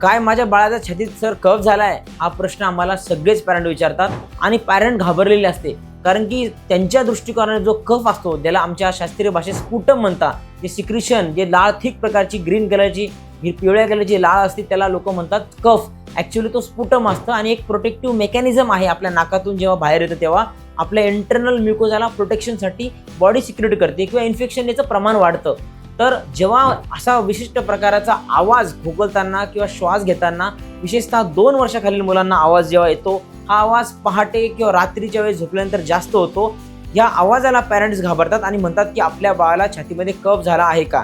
काय माझ्या बाळाच्या छातीत सर कफ झालाय हा प्रश्न आम्हाला सगळेच पॅरेंट विचारतात आणि पॅरेंट घाबरलेले असते. कारण की त्यांच्या दृष्टिकोनाने जो कफ असतो त्याला आमच्या शास्त्रीय भाषेत स्फुटम म्हणतात जे सिक्रिशन जे लाळ थिक प्रकारची ग्रीन कलरची पिवळ्या कलरची लाळ असते त्याला लोक म्हणतात कफ. ॲक्च्युली तो स्फुटम असतं आणि एक प्रोटेक्टिव्ह मेकॅनिझम आहे आपल्या नाकातून जेव्हा बाहेर येतं तेव्हा आपल्या इंटरनल म्युकोजाला प्रोटेक्शनसाठी बॉडी सिक्युरिटी करते किंवा इन्फेक्शन याचं प्रमाण वाढतं. तर जेव्हा असा विशिष्ट प्रकाराचा आवाज खोकलताना किंवा श्वास घेताना विशेषतः दोन वर्षाखालील मुलांना आवाज जेव्हा येतो हा आवाज पहाटे किंवा रात्रीच्या वेळेस झोपल्यानंतर जास्त होतो. या आवाजाला पॅरेंट्स घाबरतात आणि म्हणतात की आपल्या बाळाला छातीमध्ये कफ झाला आहे का?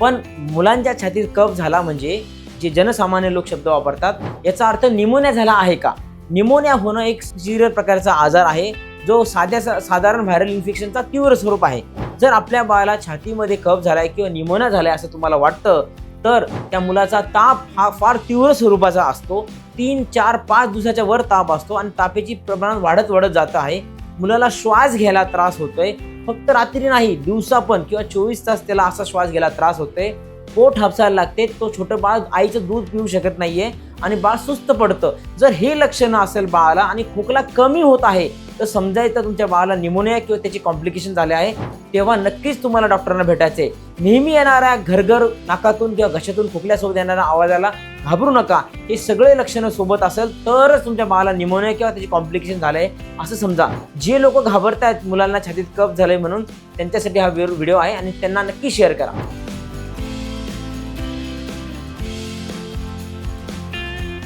पण मुलांच्या छातीत कफ झाला म्हणजे जे जनसामान्य लोक शब्द वापरतात याचा अर्थ निमोनिया झाला आहे का? निमोनिया होणं एक सिरियर प्रकारचा आजार आहे जो साध्या साधारण व्हायरल इन्फेक्शनचा तीव्र स्वरूप आहे. जर आपल्या बाळाला छातीमध्ये कफ झालाय किंवा निमोनिया झालाय असं तुम्हाला वाटतं तर त्या मुलाचा ताप हा फार तीव्र स्वरूपाचा असतो. तीन चार पाच दिवसाच्या वर ताप असतो आणि तापेची प्रमाण वाढत वाढत जात आहे. मुलाला श्वास घ्यायला त्रास होतोय. फक्त रात्री नाही दिवसा पण किंवा चोवीस तास त्याला असा श्वास घ्यायला त्रास होतोय. पोट हापसायला लागते तो छोटं बाळ आईचं दूध पिऊ शकत नाहीये आणि बाळ सुस्त पडतं. जर हे लक्षणं असेल बाळाला आणि खोकला कमी होत आहे तर समजायचं तुमच्या बाळाला निमोनिया किंवा त्याची कॉम्प्लिकेशन झाले आहे तेव्हा नक्कीच तुम्हाला डॉक्टरांना भेटायचे नेहमी येणाऱ्या घरघर नाकातून किंवा घशातून खोकल्यासोबत येणाऱ्या आवाजाला घाबरू नका. हे सगळे लक्षणं सोबत असेल तरच तुमच्या बाळाला निमोनिया किंवा त्याची कॉम्प्लिकेशन झालं आहे असं समजा. जे लोक घाबरत आहेत मुलांना छातीत कप झालं आहे म्हणून त्यांच्यासाठी हा व्हिडिओ आहे आणि त्यांना नक्की शेअर करा.